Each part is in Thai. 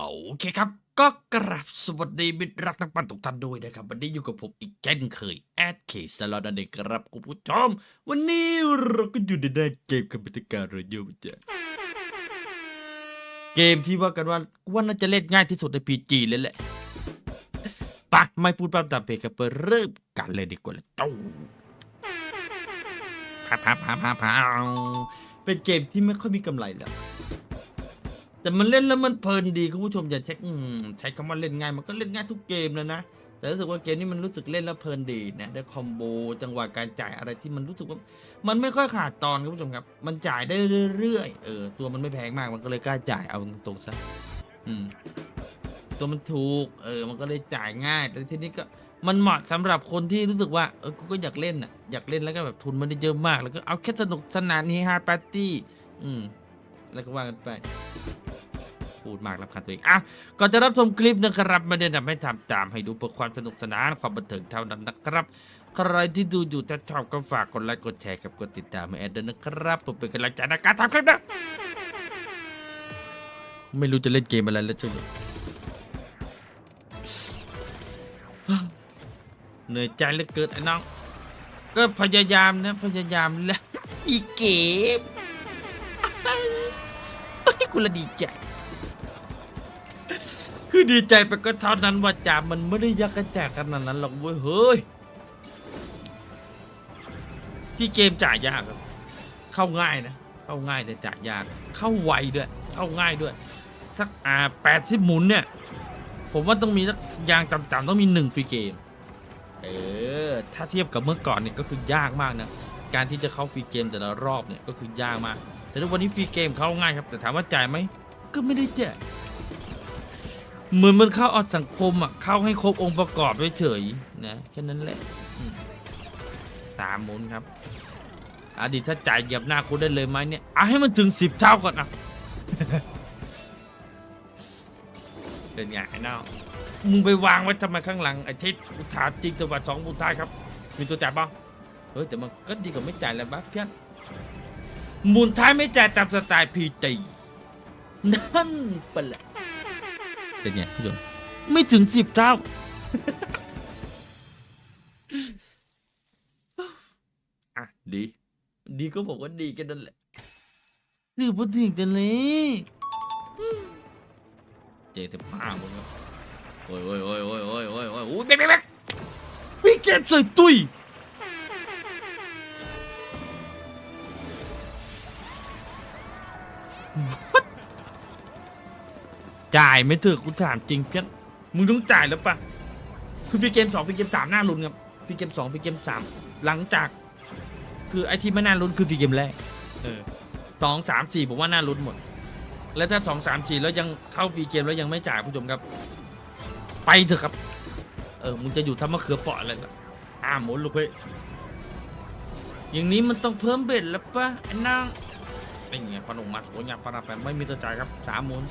โอเคครับ ก็กราบสวัสดีมิตรรักนักปั่นทุกท่านด้วยนะครับ วันนี้อยู่กับผมอีกเช่นเคยแอดเคสลอนันเองครับคุณผู้ชมวันนี้เราก็อยู่ในด้านเกมคอมพิวเตอร์การเรดิโอจ้ะเกมที่ว่ากันว่าว่าน่าจะเล่นง่ายที่สุดในพีจีเลยแหละปะไม่พูดพร่ำทำเพลงครับไปเริ่มกันเลยดีกว่าเลยตู้พาพาพาพาพาเป็นเกมที่ไม่ค่อยมีกำไรแล้ว แต่มันเล่นแล้วมันเพลินดีคุณผู้ชมอย่าเช็คใช้คำว่าเล่นง่ายมันก็เล่นง่ายทุกเกมแล้วนะแต่รู้สึกว่าเกมนี้มันรู้สึกเล่นแล้วเพลินดีนะได้คอมโบจังหวะการจ่ายอะไรที่มันรู้สึกว่า มันไม่ค่อยขาดตอนคุณผู้ชมครับ มันจ่ายได้เรื่อยๆเออตัวมันไม่แพงมากมันก็เลยกล้าจ่ายเอาตรงๆซะอืมตัวมันถูก เออ มันก็เลยจ่ายง่าย แต่ทีนี้ก็มันเหมาะสำหรับคนที่รู้สึกว่าเออกูก็อยากเล่นอะอยากเล่นแล้วก็แบบทุนไม่ได้เยอะมาก แล้วก็เอาแค่สนุกสนานนี้ฮาปาร์ตี้อืมแล้วก็ว่ากันไป พูดมากรับคันตัวเองอะก่อนจะรับชมคลิปนะครับม่ได้ทำให้ทำตามให้ดูเพื่อความสนุกสนานความบันเทิงเท่านั้นนะครับ ใครที่ดูอยู่ถ้าชอบก็ฝากกดไลค์กดแชร์กับกดติดตามให้แอดด้วยนะครับผมเป็นกำลังใจในการทำคลิปนะไม่รู้จะเล่นเกมอะไรแล้วจ้ะเหนื่อยใจเหลือเกินไอ้น้อง ก็พยายามนะพยายามแล้วอีเกมเฮ้กูละดีใจ คือดีใจไปก็เท่านั้นว่าจ่ามันไม่ได้ยักกระแจกขนาดนั้นหรอกเว้ยเฮ้ยที่เกมจ่ายยากครับ เข้าง่ายนะ เข้าง่ายแต่จ่ายยาก เข้าไวด้วย เข้าง่ายด้วย สักอ่าแปดสิบหมุนเนี่ย ผมว่าต้องมีสักยางต่ำๆต้องมีหนึ่งฟรีเกม เออ ถ้าเทียบกับเมื่อก่อนเนี่ยก็คือยากมากนะ การที่จะเข้าฟรีเกมแต่ละรอบเนี่ยก็คือยากมาก แต่ทุกวันนี้ฟรีเกมเข้าง่ายครับ แต่ถามว่าจ่ายไหม ก็ไม่ได้จ่าย เหมือนมันเข้าเอาสังคมอะเข้าให้ครบองค์ประกอบเฉยๆนะแค่นั้นแหละสามหมุนครับอดีตถ้าจ่ายเหยียบหน้าคุณได้เลยไหมเนี่ยเอาให้มันถึงสิบเท่าก่อนอะเป็นไงไอ้เน่ามึงไปวางไว้ทำไมข้างหลังไอ้ทิศกูถามจริงตัววัดสองบุญท้ายครับ มีตัวจ่ายบ้างเฮ้ยแต่มันก็ดีกว่าไม่จ่ายแล้วบ้าเพี้ยนมุนท้ายไม่จ่ายตามสไตล์พีตีนั่นไปะแหละ เป็นไงผู้ชมไม่ถึงสิบเท่าอะดี ดีก็บอกว่าดีกันนั่นแหละคือพูดถึงกันเลยเจแต่ผ้ามึงครับโอ้ยโอ้ยโอ้ยโอ้ยโอ้ยโอ้ยโอ้ยโอ้ยเบ๊กเบ๊กเบ๊กพี่เก็บใส่ตุ้ย จ่ายไม่เถอะกูถามจริงเพี้ยนมึงต้องจ่ายแล้วปะคือพี่เกมสองพี่เกมสามน่าลุ้นครับพี่เกมสองพี่เกมสามหลังจาก คือไอที่ไม่น่าลุ้นคือพี่เกมแรกเออสองสามสี่ผมว่าน่าลุ้นหมด แล้วถ้าสองสามสี่แล้วยังเข้าฟรีเกมแล้วยังไม่จ่ายผู้ชมครับ ไปเถอะครับ เออมึงจะอยู่ทำมะเขือเปาะอะไรล่ะอ้าหมดลูกเพ่อย่างนี้มันต้องเพิ่มเบ็ดแล้วปะไอ้นางไอ้เงี้ยพนมมาโอ้ยพนับไปไม่มีตัวจ่ายครับสามหมุน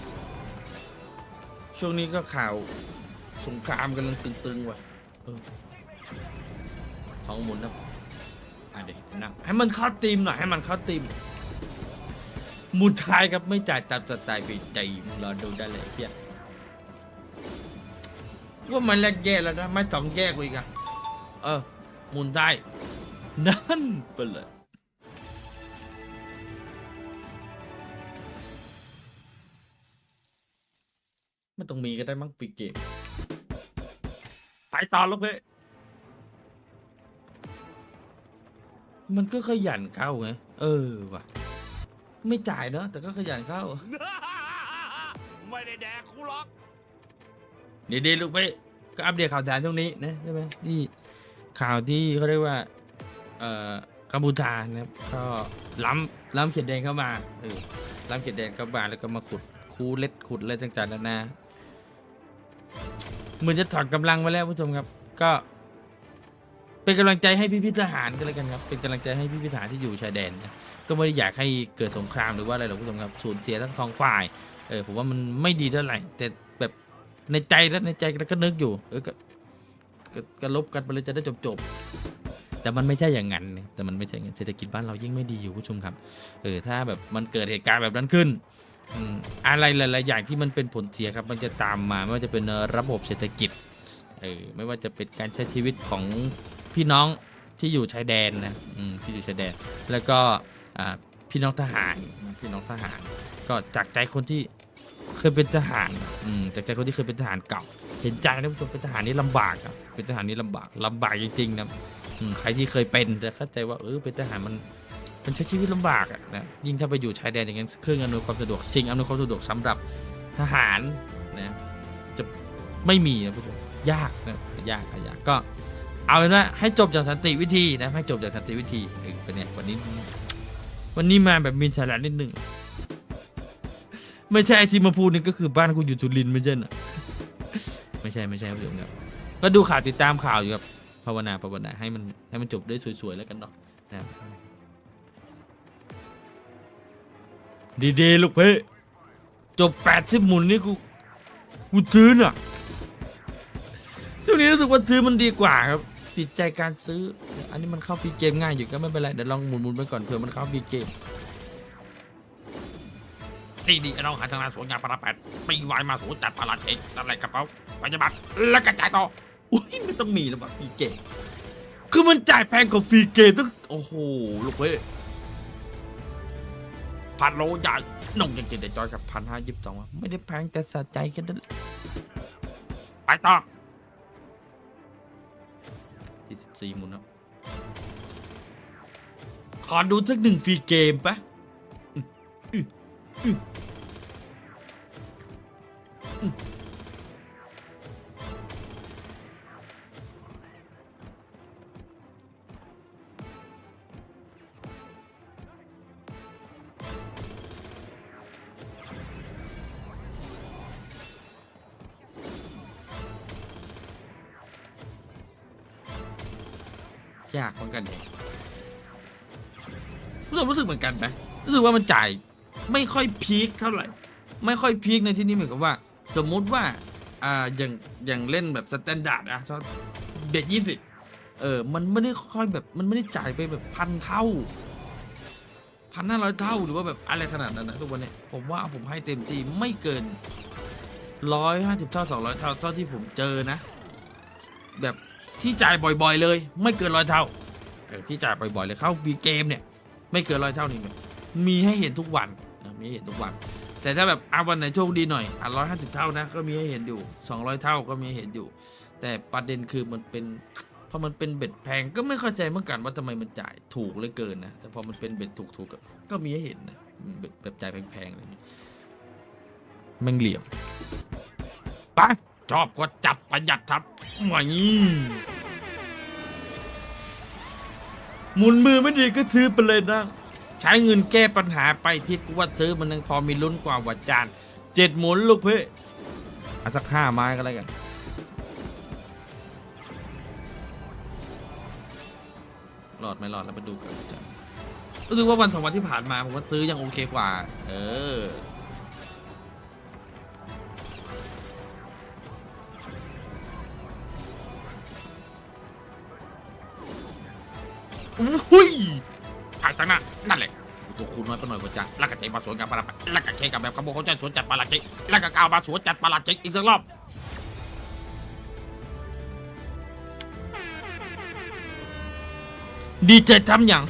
ช่วงนี้ก็ข่าวสงครามกำลังตึงๆว่ะเออท้องหมุนนะอะเดี๋ยวนั่งให้มันเข้าตีมหน่อยให้มันเข้าตีมหมุนทายครับไม่จ่ายตามสไตล์ไปใจมึงรอดูได้เลยเพี้ยว่ามันแรกแย่แล้วนะไม่ต้องแย่กว่าอีกอะเออหมุนได้นั่นไปเลย ไม่ต้องมีก็ได้มั้งปีเกมไปต่อแล้วเพ่มันก็ขยันเข้าไง เออว่ะ ไม่จ่ายเนอะแต่ก็ขยันเข้า ไม่ได้แดกกูหรอกเดี๋ยวๆลูกเพ่ก็อัปเดตข่าวสารช่วงนี้นะใช่ไหมนี่ข่าวที่เขาเรียกว่า เอ่อกัมพูชานะครับก็ล้ำล้ำเขตแดนเข้ามาเออล้ำเขตแดนเข้ามาแล้วก็มาขุดคูเล็ดขุดอะไรต่างๆนานา เหมือนจะถอนกำลังมาแล้วผู้ชมครับ ก็ เป็นกำลังใจให้พี่พิทหารกันแล้วกันครับ เป็นกำลังใจให้พี่พิทหารที่อยู่ชายแดนนะก็ไม่ได้อยากให้เกิดสงครามหรือว่าอะไรหรอกผู้ชมครับสูญเสียทั้งสองฝ่ายเออผมว่ามันไม่ดีเท่าไหร่แต่แบบในใจแล้วในใจแล้วก็นึกอยู่ เออก็ก็ลบกันไปเลยจะได้จบจบๆแต่มันไม่ใช่อย่างนั้น แต่มันไม่ใช่อย่างนั้นเศรษฐกิจบ้านเรายิ่งไม่ดีอยู่ผู้ชมครับ เออ ถ้าแบบมันเกิดเหตุการณ์แบบนั้นขึ้น อะไรหลายๆอย่างที่มันเป็นผลเสียครับ มันจะตามมาไม่ว่าจะเป็นระบบเศรษฐกิจเออไม่ว่าจะเป็นการใช้ชีวิตของพี่น้องที่อยู่ชายแดนนะที่อยู่ชายแดน แล้วก็พี่น้องทหารพี่น้องทหาร ก็จากใจคนที่เคยเป็นทหารจากใจคนที่เคยเป็นทหารเก่า เห็นใจนะผู้ชมเป็นทหารนี่ลำบากอะเป็นทหารนี่ลำบากลำบากจริงๆนะใครที่เคยเป็นจะเข้าใจว่าเออเป็นทหารมัน มันใช้ชีวิตลำบากอะนะยิ่งถ้าไปอยู่ชายแดนอย่างนั้นเครื่องอำนวยความสะดวกสิ่งอำนวยความสะดวกสำหรับทหารนะจะไม่มีนะผู้ชมยากนะยากอะยากก็ เอาเป็นว่าให้จบจากสันติวิธีนะให้จบจากสันติวิธีเออเป็นไงวันนี้ วันนี้มาแบบมีสาระนิดนึงไม่ใช่ไอที่มาพูดนี่ก็คือบ้านกูอยู่จุลินทร์ไม่ใช่น่ะไม่ใช่ไม่ใช่ผู้ชมครับก็ดูข่าวติดตามข่าวอยู่ครับภาวนาภาวนาให้มันให้มันจบได้สวยๆแล้วกันเนาะนะครับ ดีๆลูกเพ่จบแปดสิบหมุนนี่กูกูซื้อน่ะช่วงนี้รู้สึกว่าซื้อมันดีกว่าครับติดใจการซื้อ อันนี้มันเข้าฟรีเกมง่ายอยู่ก็ไม่เป็นไรเดี๋ยวลองหมุนๆไปก่อนเผื่อมันเข้าฟรีเกมดีดีเราหาทางานสวนยางพาราแปดปีวายมาสูจัดประหลาดเองอะไรกระเป๋าปัจจุบันแล้วกระจายต่ออุ้ยไม่ต้องมีแล้วแบบฟรีเกมคือมันจ่ายแพงกว่าฟรีเกมตั้งโอ้โหลูกเพ่ พันโลใหญ่นงยังเจเดจอยกับพันห้ายิบสองไม่ได้แพงแต่สะใจกันนั่นแหละไปต่อที่สิบสี่มุนแล้วขอดูสักหนึ่งฟรีเกมปะอื้ออื้ออื้อ ยากเหมือนกันเนี่ยรู้สึกรู้สึกเหมือนกันไหมรู้สึกว่ามันจ่ายไม่ค่อยพีคเท่าไหร่ ไม่ค่อยพีคในที่นี้เหมือนกับว่า สมมุติว่าอ่าอย่างอย่างเล่นแบบสแตนดาร์ดอะชอบเด็กยี่สิบเออ มันไม่ได้ค่อยแบบมันไม่ได้จ่ายไปแบบพันเท่าพันห้าร้อยเท่าหรือว่าแบบอะไรขนาดนั้นนะทุกวันนี้ผมว่าผมให้เต็มที่ไม่เกินร้อยห้าสิบเท่าสองร้อยเท่าเท่าที่ผมเจอนะ แบบ ที่จ่ายบ่อย ๆ เลย ไม่เกินร้อยเท่าที่จ่ายบ่อยๆเลยเข้าบีเกมเนี่ย ไม่เกินร้อยเท่านี่มีให้เห็นทุกวันมีให้เห็นทุกวัน แต่ถ้าแบบอาวันไหนโชคดีหน่อยอะร้อยห้าสิบเท่านะก็มีให้เห็นอยู่สองร้อยเท่าก็มีให้เห็นอยู่ แต่ประเด็นคือมันเป็นพอมันเป็นเบ็ดแพงก็ไม่เข้าใจเหมือนกันว่าทำไมมันจ่ายถูกเลยเกินนะแต่พอมันเป็นเบ็ดถูกๆก็ก็มีให้เห็นนะแบบแบบจ่ายแพงๆอะไรอย่างนี้แม่งเหลี่ยมไป ชอบก็จัดประหยัดครับหมยหมุนมือไม่ดีก็ซื้อไปเลยนะ ใช้เงินแก้ปัญหาไปที่กูว่าซื้อมันยังพอมีลุ้นกว่าวัจานเจ็ดหมุนลูกเพ่เอาสักห้าไม้ก็แล้วกันรอดไม่รอดแล้วมาดูกันรู้สึกว่าวันสองวันที่ผ่านมาผมว่าซื้อยังโอเคกว่า เออ อุ้ยหายจากนั้นนั่นแหละตัวคูณน้อยไปหน่อยกว่าจ้ะแล้วก็ใจมาสวนกับปลาละแล้วก็เคกับแบบขโมยเขาใจสวนจัดปลาละเจแล้วก็กาวมาสวนจัดปลาละเจอีกสักรอบดีใจทำอย่าง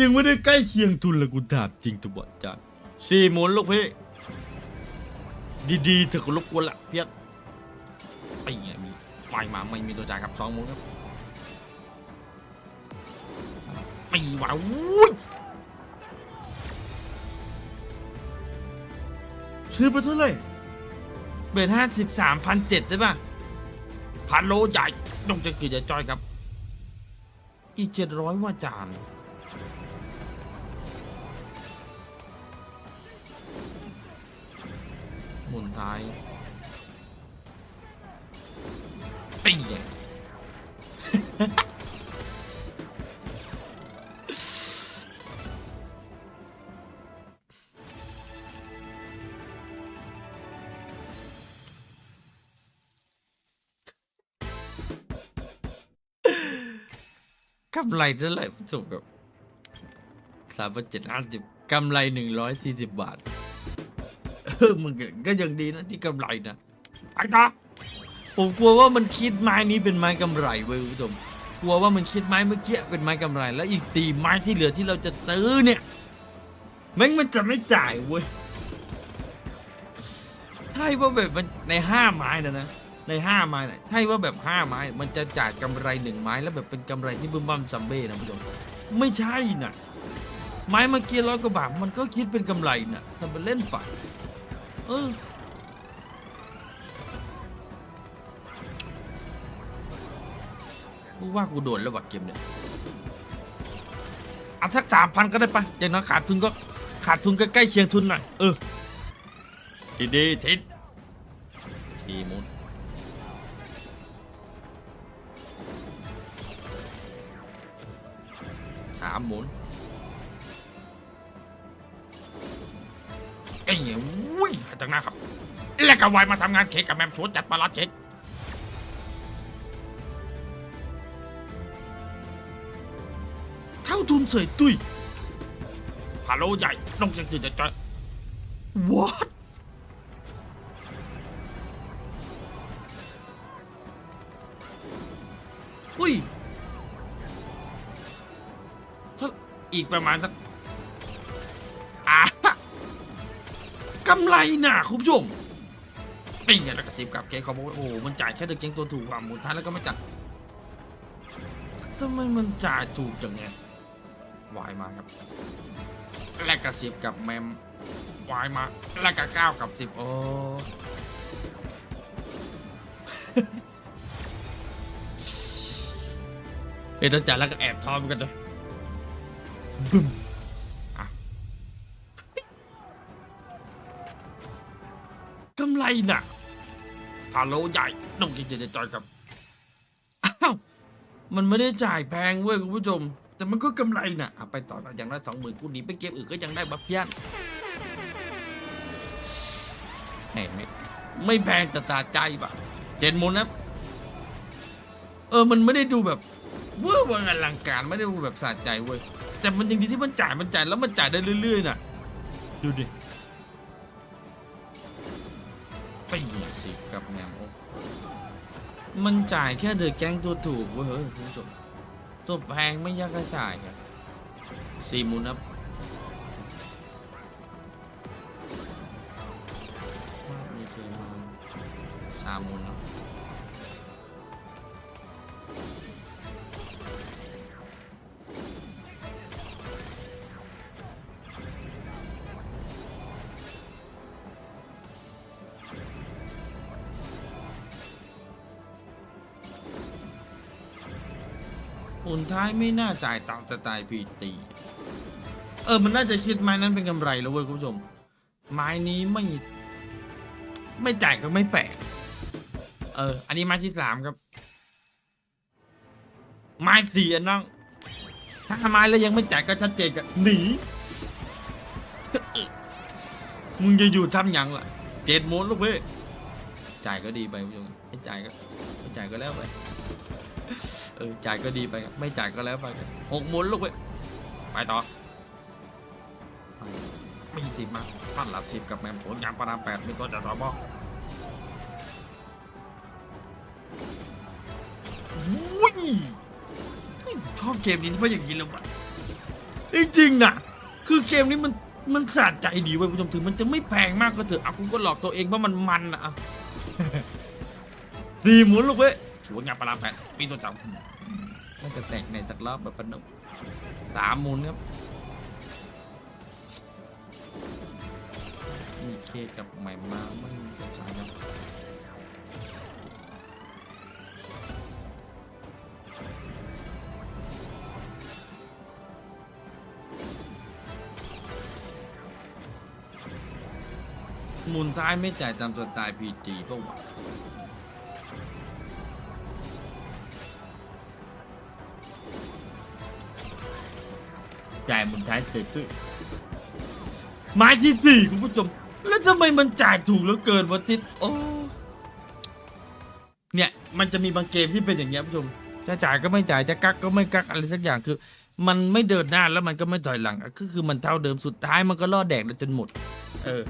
ยังไม่ได้ใกล้เคียงทุนลยกูถามจริงตัวบอดจ้าสี่หมุนลูกพี่ดีๆเถอะกูรบกวนละเพียรไอ้เงี้ยมีไฟมาไม่มีตัวจ่ายครับสองหมุนครับ ปีว่าอุ้ยซื้อไปเท่าไหร่เบทห้าสิบสามพันเจ็ดใช่ป่ะพันโลใหญ่ดงจะกี่จะจอยครับ อีกเจ็ดร้อยว่าจานหมุนท้ายปีใหญ่ กำไรเท่าไหร่ผมกับสามพันเจ็ดห้าสิบกำไรหนึ่งร้อยสี่สิบบาทเออมันก็ยังดีนะที่กำไรนะไปต่อผมกลัวว่ามันคิดไม้นี้เป็นไม้กำไรเว้ยคุณผู้ชมกลัวว่ามันคิดไม้เมื่อกี้เป็นไม้กำไร แล้วอีกตีไม้ที่เหลือที่เราจะซื้อเนี่ยแม่งมันจะไม่จ่ายเว้ยใช่ว่าแบบมันในห้าไม้นะนะ ในห้าไม้นะใช่ว่าแบบห้าไม้ มันจะจ่ายกำไรหนึ่งไม้แล้วแบบเป็นกำไรที่บึ้มบั้มซัมเบ้นะผู้ชมไม่ใช่นะไม้เมื่อกี้ร้อยกว่าบาทมันก็คิดเป็นกำไรนะทำเป็นเล่นไปเออกูว่ากูโดนแล้วว่ะเกมเนี่ยเอาสักสามพันก็ได้ปะอย่างน้อยขาดทุนก็ขาดทุนก็ใกล้เคียงทุนหน่อย เออ ดีๆทิศทีมุนามหมุนไอ้เหี้ยวุ้ยจากหน้าครับ แล้วก็วายมาทำงานเค้กกับแมมชวนจัดปลาลัดเช็คเท่าทุนเสยตุ้ยฮัลโหลใหญ่ต้องจะจะจะ what อุ้ย อีกประมาณสักอะกำไรหน่ะคุณผู้ชมป็นไงแล้วกระซิบกับเก๊เขาบอกว่าโอ้โหมันจ่ายแค่เดือนเก๊งตัวถูกกว่าหมูท้ายแล้วก็ไม่จ่ายทำไมมันจ่ายถูกจังไงวายมาครับแลกกระซิบกับแมมวายมาแลกกระเก้ากับสิบโอ้เอ็นจ่ายแล้วก็แอบทอมกันเลย บึ้มอะกำไรน่ะพาโลใหญ่ต้องกินจะจอยกับ อ้าว มันไม่ได้จ่ายแพงเว้ยคุณผู้ชม แต่มันก็กำไรน่ะอะไปต่อนะอย่างละสองหมื่นคูณนี้ไปเก็บอื่นก็ยังได้บัฟยันแหมไม่ไม่แพงแต่ตาใจปะเจ็ดหมุนนะเออ มันไม่ได้ดูแบบเวอร์วังอลังการไม่ได้ดูแบบสะใจเว้ย แต่มันยังดีที่มันจ่ายมันจ่ายแล้วมันจ่ายได้เรื่อยๆน่ะ ดูดิไปยี่สิบกับแมวโอ้มันจ่ายแค่เดอะแก๊งตัวถูกเว้ยเฮ้ยคุณผู้ชมตัวแพงไม่ยากจะจ่ายครับสี่หมุนครับ ผลท้ายไม่น่าจ่ายตามสไตล์พีตีเออมันน่าจะคิดไม้นั้นเป็นกำไรแล้วเว้ยคุณผู้ชม ไม้นี้ไม่ ไม่จ่ายก็ไม่แปลกเออ อันนี้ไม้ที่สามครับ ไม้สี่อันน้องถ้าไม้แล้วยังไม่จ่ายก็ชัดเจนกันหนีมึงจะอยู่ทำหยังล่ะเจ็ดโมนลูกเว้ยจ่ายก็ดีไปคุณผู้ชมไม่จ่ายก็ไม่จ่ายก็แล้วไป เออจ่ายก็ดีไปครับไม่จ่ายก็แล้วไปครับหกหมุนลูกไปไปต่อไม่สิบมาพันหละสิบกับแมมผลยางปารามแปดมีตัวจัดสอบอวุ้ยชอบเกมนี้เพราะอย่างนี้แล้ววะจริงๆนะคือเกมนี้มันมันสะใจดีเว้ยผู้ชมถึงมันจะไม่แพงมากก็เถอะอะกูก็หลอกตัวเองเพราะมันมันนะอะสี่หมุนลูกเว้ย สวยงามปลาแปดปีตัวจับน่าจะแตกในสักรอบแบบปนุกสามหมุนครับมีเคกับใหม่มาไม่มีกระจายครับหมุนท้ายไม่จ่ายตามตัวตายพีจีพวกวะ จ่ายหมุนท้ายเสร็จด้วยไม้ที่สี่คุณผู้ชม แล้วทำไมมันจ่ายถูกเหลือเกินวะทิศโอ้เนี่ยมันจะมีบางเกมที่เป็นอย่างเงี้ยคุณผู้ชมจะจ่ายก็ไม่จ่ายจะกักก็ไม่กักอะไรสักอย่างคือ มันไม่เดินหน้าแล้วมันก็ไม่ถอยหลังก็คือมันเท่าเดิมสุดท้ายมันก็ล่อแดกเราจนหมด เออ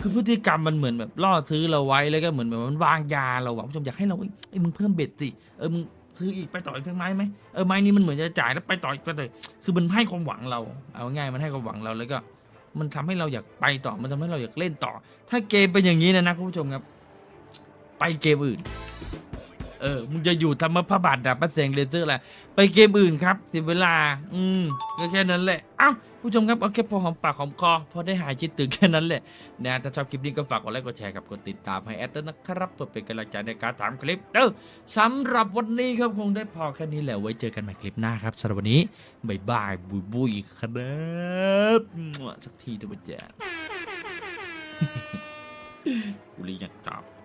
คือพฤติกรรมมันเหมือนแบบล่อซื้อเราไว้แล้วก็เหมือนแบบมันวางยาเราอะคุณผู้ชมอยากให้เราเอ้ยเอ้ยมึงเพิ่มเบ็ดสิเออมึง ซื้ออีกไปต่ออีกทั้งไม้ไหมเออไม้นี้มันเหมือนจะจ่ายแล้วไปต่ออีกไปเลยคือมันให้ความหวังเรา เอาง่ายมันให้ความหวังเราแล้วก็ มันทำให้เราอยากไปต่อมันทำให้เราอยากเล่นต่อ ถ้าเกมเป็นอย่างนี้นะนะคุณผู้ชมครับ ไปเกมอื่น เออมึงจะอยู่ทำมาพระบาทดาบพระแสงเลเซอร์อะไรไปเกมอื่นครับเสียเวลา อืมก็แค่นั้นแหละเอ้าผู้ชมครับเอาแค่พอหอมปากหอมคอพอได้หายคิดถึงแค่นั้นแหละนะถ้าชอบคลิปนี้ก็ฝากกดไลค์กดแชร์กับกดติดตามให้แอดด้วยนะครับเพื่อเป็นกำลังใจในการทำคลิปเด้อสำหรับวันนี้ครับคงได้พอแค่นี้แหละไว้เจอกันใหม่คลิปหน้าครับสำหรับวันนี้บายบายบุยบุยครับมั่วสักทีตัวเจ้ากูเรียกตอบ